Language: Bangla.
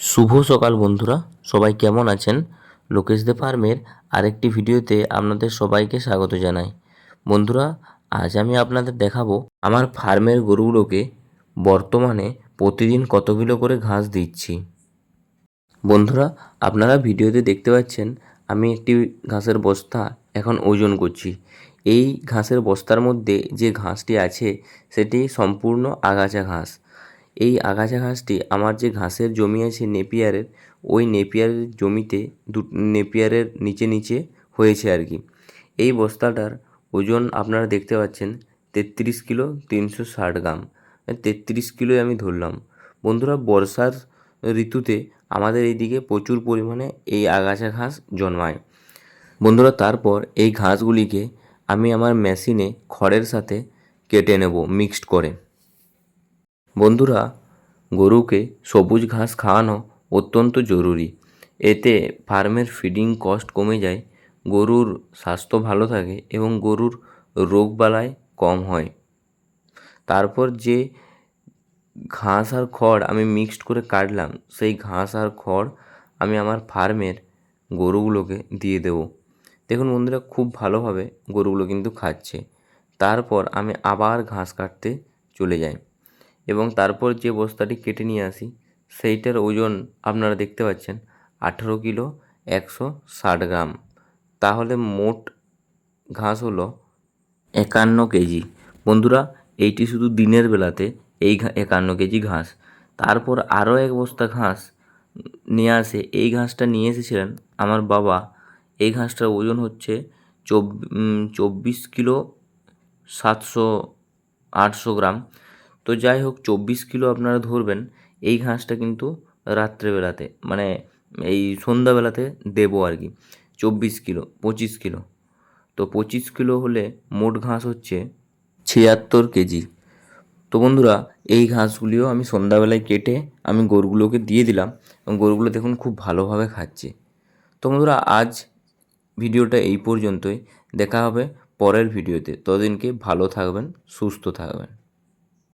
শুভ সকাল বন্ধুরা, সবাই কেমন আছেন? লোকেশ দে ফার্মের আরেকটি ভিডিওতে আপনাদের সবাইকে স্বাগত জানাই। বন্ধুরা, আজ আমি আপনাদের দেখাবো আমার ফার্মের গরুগুলোকে বর্তমানে প্রতিদিন কত কিলো করে ঘাস দিচ্ছি। বন্ধুরা, আপনারা ভিডিওতে দেখতে পাচ্ছেন, আমি একটি ঘাসের বস্তা এখন ওজন করছি। এই ঘাসের বস্তার মধ্যে যে ঘাসটি আছে, সেটি সম্পূর্ণ আগাছা ঘাস। এই আগাছা ঘাসটি আমার যে ঘাসের জমি আছে নেপিয়ারের, ওই নেপিয়ারের জমিতে দু নেপিয়ারের নিচে নিচে হয়েছে আর কি। এই বস্তাটার ওজন আপনারা দেখতে পাচ্ছেন, তেত্রিশ কিলো তিনশো ষাট গ্রাম। তেত্রিশ কিলোই আমি ধরলাম। বন্ধুরা, বর্ষার ঋতুতে আমাদের এইদিকে প্রচুর পরিমাণে এই আগাছা ঘাস জন্মায়। বন্ধুরা, তারপর এই ঘাসগুলিকে আমি আমার মেশিনে খড়ের সাথে কেটে নেব, মিক্সড করে। বন্ধুরা, গরুকে সবুজ ঘাস খাওয়ানো অত্যন্ত জরুরি। এতে ফার্মের ফিডিং কস্ট কমে যায়, গরুর স্বাস্থ্য ভালো থাকে এবং গরুর রোগবালাই কম হয়। তারপর যে ঘাস আর খড় আমি মিক্সড করে কাটলাম, সেই ঘাস আর খড় আমি আমার ফার্মের গরুগুলোকে দিয়ে দেবো। দেখুন বন্ধুরা, খুব ভালোভাবে গরুগুলো কিন্তু খাচ্ছে। তারপর আমি আবার ঘাস কাটতে চলে যাই। এবং তারপর যে বস্তাটি কেটে নিয়ে আসি, সেইটার ওজন আপনারা দেখতে পাচ্ছেন, আঠেরো কিলো একশো ষাট গ্রাম। তাহলে মোট ঘাস হলো একান্ন কেজি। বন্ধুরা, এইটি শুধু দিনের বেলাতে, এই একান্ন কেজি ঘাস। তারপর আরও এক বস্তা ঘাস নিয়ে আসে। এই ঘাসটা নিয়ে এসেছিলেন আমার বাবা। এই ঘাসটার ওজন হচ্ছে চব্বিশ কিলো সাতশো আটশো গ্রাম। তো যাই হোক, চব্বিশ কিলো আপনারা ধরবেন, এই ঘাসটা কিন্তু রাত্রেবেলাতে মানে এই সন্ধ্যাবেলাতে দেবো আর কি। চব্বিশ কিলো, পঁচিশ কিলো। তো পঁচিশ কিলো হলে মোট ঘাস হচ্ছে ছিয়াত্তর কেজি। তো বন্ধুরা, এই ঘাসগুলিও আমি সন্ধ্যাবেলায় কেটে আমি গরুগুলোকে দিয়ে দিলাম এবং গরুগুলো দেখুন খুব ভালোভাবে খাচ্ছে। তো বন্ধুরা, আজ ভিডিওটা এই পর্যন্তই। দেখা হবে পরের ভিডিওতে। ততদিনকে ভালো থাকবেন, সুস্থ থাকবেন।